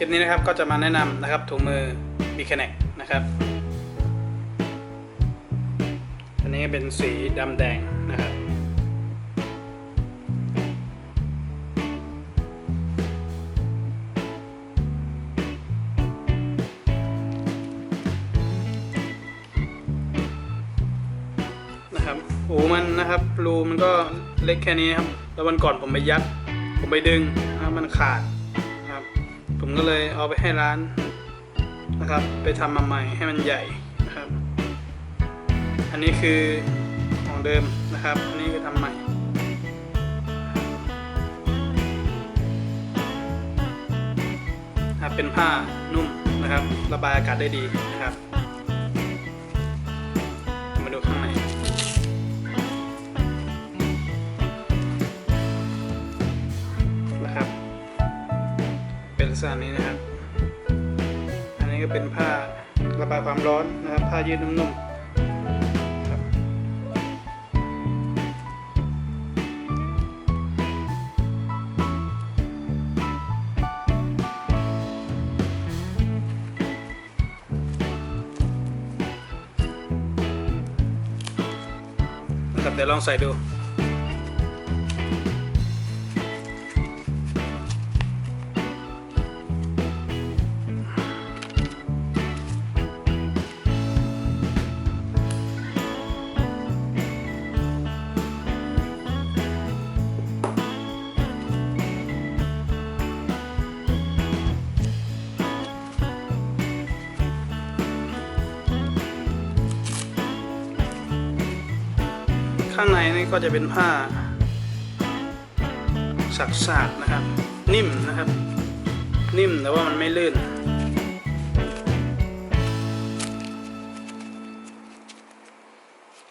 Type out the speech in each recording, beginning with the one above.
คลิปนี้นะครับก็จะมาแนะนำนะครับถุงมือ b ี c ค n น c นะครับ อันนี้เป็นสีดำแดงนะครับ นะครับหูมันนะครับรูมันก็เล็กแค่นี้ครับ แล้ววันก่อนผมไปยัด ผมไปดึงนะครับมันขาด ผมก็เลยเอาไปให้ร้านนะครับ ไปทำมาใหม่ให้มันใหญ่นะครับ อันนี้คือของเดิมนะครับ อันนี้คือทำใหม่เป็นผ้านุ่มนะครับ ระบายอากาศได้ดีนะครับ ลักษณะนี้นะครับ อันนี้ก็เป็นผ้าระบายความร้อนนะครับ ผ้ายืดนุ่มๆครับนะครับเดี๋ยวลองใส่ดู ข้างในนี่ก็จะเป็นผ้าสักสากนะครับ นิ่มนะครับ นิ่มแต่ว่ามันไม่ลื่น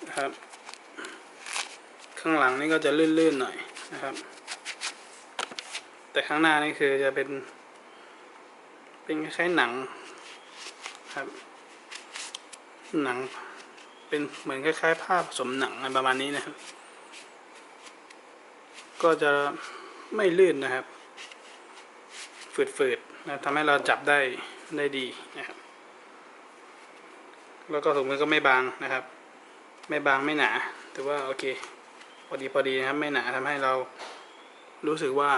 นะครับ ข้างหลังนี่ก็จะลื่นๆหน่อยนะครับ แต่ข้างหน้านี่คือจะเป็น เป็นคล้ายๆหนังครับ หนัง เป็นเหมือนคล้ายๆ ผ้าผสมหนังอะไรประมาณนี้นะครับ ก็จะไม่ลื่นนะครับ ฝืดๆนะทำให้เราจับได้ได้ดีนะครับ แล้วก็ถุงมือก็ไม่บางนะครับ ไม่บางไม่หนาถือว่าโอเคพอดีพอดีนะครับไม่หนาทำให้เรารู้สึกว่า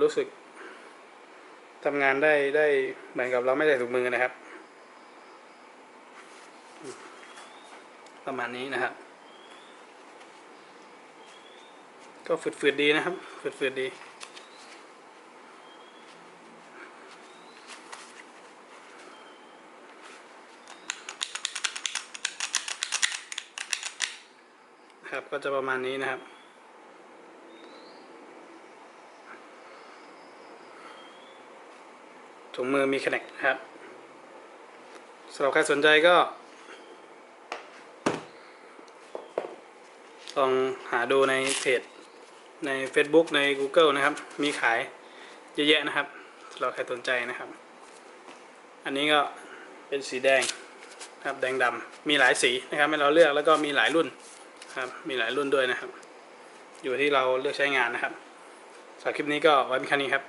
รู้สึกทำงานได้ได้เหมือนกับเราไม่ใส่ถุงมือนะครับ ประมาณนี้นะครับ ก็ฝืดๆดีนะครับฝืดๆดีครับก็จะประมาณนี้นะครับ ถุงมือมีแขนกนะครับสำหรับใครสนใจก็ ลองหาดูในเพจใน Facebook ใน Google นะครับ มีขายเยอะแยะนะครับสำหรับใครสนใจนะครับ อันนี้ก็เป็นสีแดงนะครับแดงดำมีหลายสีนะครับให้เราเลือกแล้วก็มีหลายรุ่นครับมีหลายรุ่นด้วยนะครับ อยู่ที่เราเลือกใช้งานนะครับสำหรับคลิปนี้ก็ไว้เป็นแค่นี้ครับ